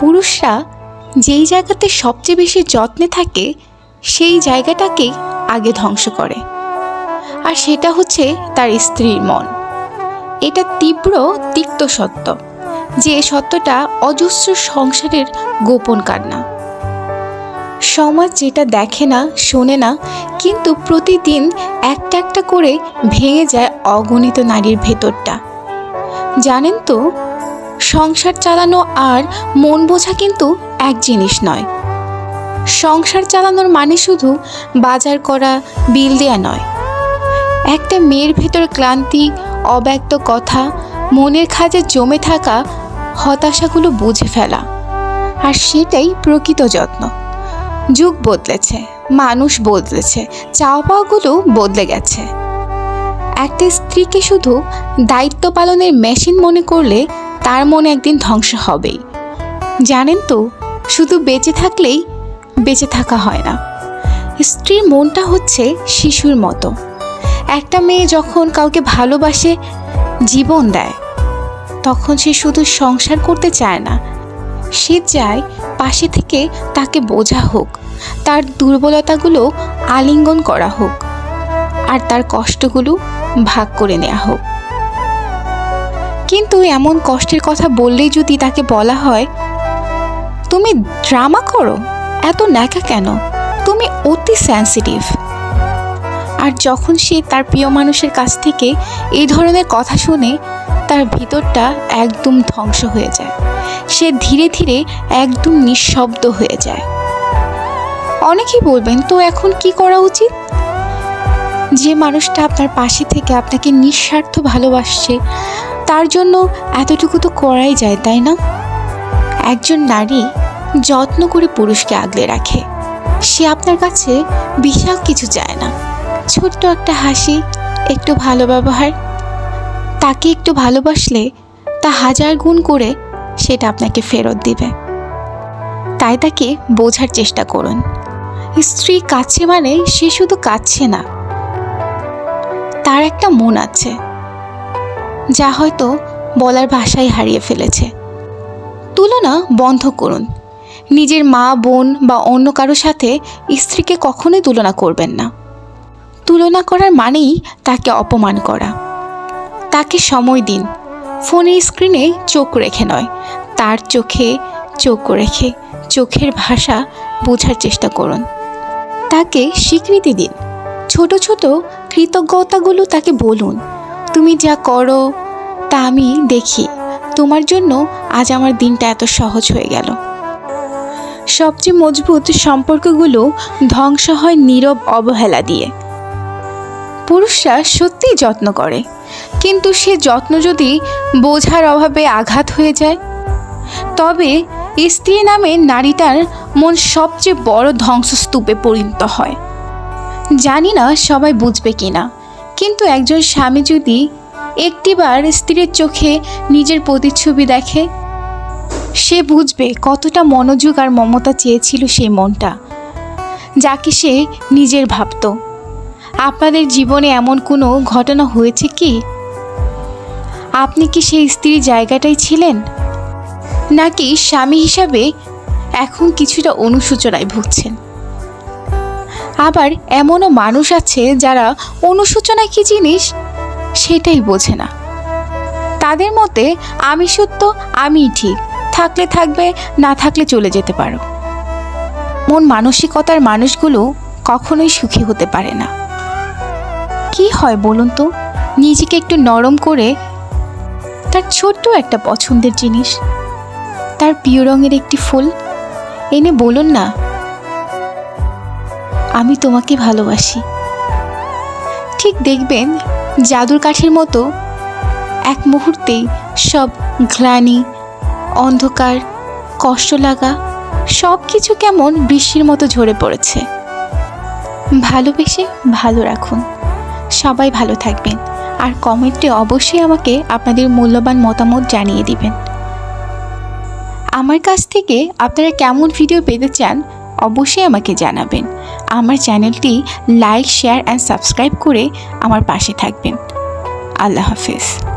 পুরুষরা যেই জায়গাতে সবচেয়ে বেশি যত্নে থাকে, সেই জায়গাটাকেই আগে ধ্বংস করে। আর সেটা হচ্ছে তার স্ত্রীর মন। এটা তীব্র, তিক্ত সত্য যে সত্যটা অজস্র সংসারের গোপন কান্না। সমাজ যেটা দেখে না, শোনে না, কিন্তু প্রতিদিন একটা একটা করে ভেঙে যায় অগণিত নারীর ভেতরটা। জানেন তো সংসার চালানো আর মন বোঝা কিন্তু এক জিনিস নয়। সংসার চালানোর মানে শুধু বাজার করা, বিল দেয়া নয়। একটা মেয়ের ভেতর ক্লান্তি, অব্যক্ত কথা, মনের খাজে জমে থাকা হতাশাগুলো বুঝে ফেলা। আর সেটাই প্রকৃত যত্ন। যুগ বদলেছে, মানুষ বদলেছে চাওয়া পাওয়াগুলো বদলে গেছে। একটা স্ত্রীকে শুধু দায়িত্ব পালনের মেশিন মনে করলে তার মন একদিন ধ্বংস হবেই। জানেন তো, শুধু বেঁচে থাকলেই বেঁচে থাকা হয় না। স্ত্রীর মনটা হচ্ছে শিশুর মতো। একটা মেয়ে যখন কাউকে ভালোবাসে, জীবন দেয়, তখন সে শুধু সংসার করতে চায় না। সে চায় পাশে থেকে তাকে বোঝা হোক, তার দুর্বলতাগুলো আলিঙ্গন করা হোক, আর তার কষ্টগুলো ভাগ করে নেওয়া হোক। কিন্তু এমন কষ্টের কথা বললেই যদি তাকে বলা হয়, তুমি ড্রামা করো? এত ন্যাকা কেন? তুমি অতি সেন্সিটিভ আর যখন সে তার প্রিয় মানুষের কাছ থেকে এই ধরনের কথা শুনে, তার ভিতরটা একদম ধ্বংস হয়ে যায়। সে ধীরে ধীরে একদম নিঃশব্দ হয়ে যায়। অনেকেই বলবেন, তো এখন কি করা উচিত? যে মানুষটা আপনার পাশে থেকে আপনাকে নিঃস্বার্থ ভালোবাসছে তার জন্য এতটুকু তো করাই যায়, তাই না? একজন নারী যত্ন করে পুরুষকে আগলে রাখে। সে আপনার কাছে বিশাল কিছু চায় না। ছোট্ট একটা হাসি, একটু ভালো ব্যবহার, তাকে একটু ভালোবাসলে তা হাজার গুণ করে সেটা আপনাকে ফেরত দিবে। তাই তাকে বোঝার চেষ্টা করুন। স্ত্রী কাছে মানে সে শুধু কাছে না, তার একটা মন আছে। যা হয়তো বলার ভাষাই হারিয়ে ফেলেছে। তুলনা বন্ধ করুন। নিজের মা, বোন বা অন্য কারও সাথে স্ত্রীকে কখনোই তুলনা করবেন না। তুলনা করার মানেই তাকে অপমান করা। তাকে সময় দিন। ফোনের স্ক্রিনে চোখ রেখে নয়। তার চোখে চোখ রেখে চোখের ভাষা বোঝার চেষ্টা করুন। তাকে স্বীকৃতি দিন। ছোট ছোট কৃতজ্ঞতাগুলো তাকে বলুন। তুমি যা করো, তা আমি দেখি। তোমার জন্য আজ আমার দিনটা এত সহজ হয়ে গেল। সবচেয়ে মজবুত সম্পর্কগুলো ধ্বংস হয় নীরব অবহেলা দিয়ে। পুরুষরা সত্যিই যত্ন করে, কিন্তু সে যত্ন যদি বোঝার অভাবে আঘাত হয়ে যায়? তবে স্ত্রী নামে নারীটার মন সবচেয়ে বড় ধ্বংসস্তূপে পরিণত হয়। জানি না সবাই বুঝবে কি না কিন্তু একজন স্বামী যদি একটিবার স্ত্রীর চোখে নিজের প্রতিচ্ছবি দেখে, সে বুঝবে কতটা মনোযোগ আর মমতা চেয়েছিল সেই মনটা যাকে সে নিজের ভাবত। আপনাদের জীবনে এমন কোনো ঘটনা হয়েছে কি? আপনি কি সেই স্ত্রীর জায়গাটাই ছিলেন? নাকি স্বামী হিসাবে এখন কিছুটা অনুশোচনায় ভুগছেন? আবার এমনও মানুষ আছে যারা অনুশোচনা কি জিনিস? সেটাই বোঝে না। তাদের মতে, আমি সত্য, আমিই ঠিক, থাকলে থাকবে, না থাকলে চলে যেতে পারো। মন মানসিকতার মানুষগুলো কখনোই সুখী হতে পারে না। কি হয় বলুন তো? নিজেকে একটু নরম করে, তার ছোট্ট একটা পছন্দের জিনিস, তার প্রিয় রঙের একটি ফুল, এনে বলুন না আমি তোমাকে ভালোবাসি। ঠিক দেখবেন, জাদুর কাঠির মতো এক মুহূর্তেই সব গ্লানি, অন্ধকার, কষ্ট লাগা সব কিছু কেমন বৃষ্টির মতো ঝরে পড়েছে। ভালোবেসে ভালো রাখুন। সবাই ভালো থাকবেন। আর কমেন্টে অবশ্যই আমাকে আপনাদের মূল্যবান মতামত জানিয়ে দিবেন। আমার কাছ থেকে আপনারা কেমন ভিডিও পেতে চান, অবশ্যই আমাকে জানাবেন। আমার চ্যানেলটি লাইক শেয়ার অ্যান্ড সাবস্ক্রাইব করে আমার পাশে থাকবেন। আল্লাহ হাফেজ।